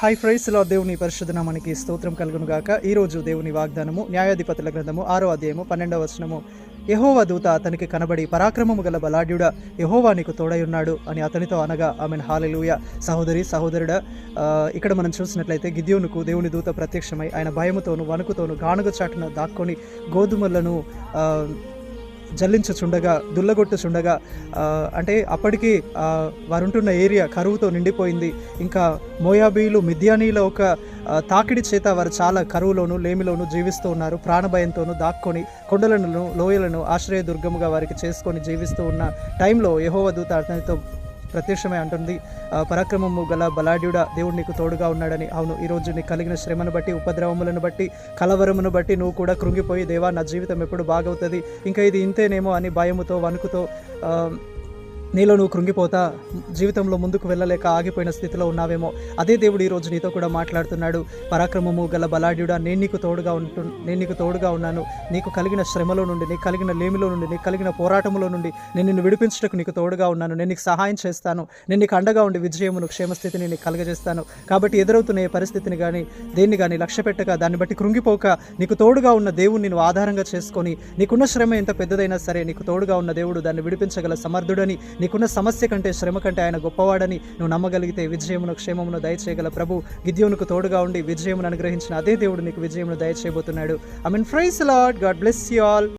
High ఫ్రైస్లో దేవుని పరిశుధన మనకి స్తోత్రం కలుగును గాక ఈ రోజు దేవుని వాగ్దానము న్యాయాధిపతుల గ్రంథము ఆరో అధ్యాయము పన్నెండవ వచనము. యహోవా దూత అతనికి కనబడి పరాక్రమము గల బలాడ్యుడ యహోవా నీకు తోడయున్నాడు అని అతనితో అనగా ఆమెను హాలెలుయ. సహోదరి సహోదరుడ ఇక్కడ మనం చూసినట్లయితే గిద్యోనుకు దేవుని దూత ప్రత్యక్షమై ఆయన భయముతోను వణుకుతోను గానుగ చాటున దాక్కొని గోధుమలను జల్లించుచుండగా దుల్లగొట్టుచుండగా అంటే అప్పటికి వారుంటున్న ఏరియా కరువుతో నిండిపోయింది. ఇంకా మోయాబీలు మిద్యానీల ఒక తాకిడి చేత వారు చాలా కరువులోను లేమిలోను జీవిస్తూ ఉన్నారు. ప్రాణభయంతోను దాక్కొని కొండలను లోయలను ఆశ్రయదుర్గముగా వారికి చేసుకొని జీవిస్తూ ఉన్న టైంలో యహోవ దూత అతనితో ప్రత్యక్షమై అంటుంది. పరాక్రమము గల బలాఢ్యుడ దేవుడు నీకు తోడుగా ఉన్నాడని. అవును ఈరోజు నీకు కలిగిన శ్రమను బట్టి ఉపద్రవములను బట్టి కలవరమును బట్టి నువ్వు కూడా కృంగిపోయి దేవా నా జీవితం ఎప్పుడు బాగవుతుంది. ఇంకా ఇది ఇంతేనేమో అని భయముతో వణుకుతో నీలో నువ్వు కృంగిపోతా జీవితంలో ముందుకు వెళ్ళలేక ఆగిపోయిన స్థితిలో ఉన్నావేమో అదే దేవుడు ఈరోజు నీతో కూడా మాట్లాడుతున్నాడు. పరాక్రమము గల బలాఢ్యుడా నేను నీకు తోడుగా ఉంటు నేను నీకు తోడుగా ఉన్నాను. నీకు కలిగిన శ్రమలో నుండి నీకు కలిగిన లేమిలో నుండి నీకు కలిగిన పోరాటములో నుండి నేను నిన్ను విడిపించటకు నీకు తోడుగా ఉన్నాను. నేను నీకు సహాయం చేస్తాను. నేను నీకు అండగా ఉండి విజయమును క్షేమస్థితిని నీకు కలగజేస్తాను. కాబట్టి ఎదురవుతున్న ఏ పరిస్థితిని కానీ దేన్ని కానీ లక్ష్య పెట్టక దాన్ని బట్టి కృంగిపోక నీకు తోడుగా ఉన్న దేవుణ్ణి నేను ఆధారంగా చేసుకొని నీకున్న శ్రమ ఎంత పెద్దదైనా సరే నీకు తోడుగా ఉన్న దేవుడు దాన్ని విడిపించగల సమర్థుడని నీకున్న సమస్య కంటే శ్రమ కంటే ఆయన గొప్పవాడని నువ్వు నమ్మగలిగితే విజయమును క్షేమమును దయచేయగల ప్రభు. గిద్యోనుకు తోడుగా ఉండి విజయమును అనుగ్రహించిన అదే దేవుడు నీకు విజయమును దయచేయబోతున్నాడు. I mean praise Lord God bless you all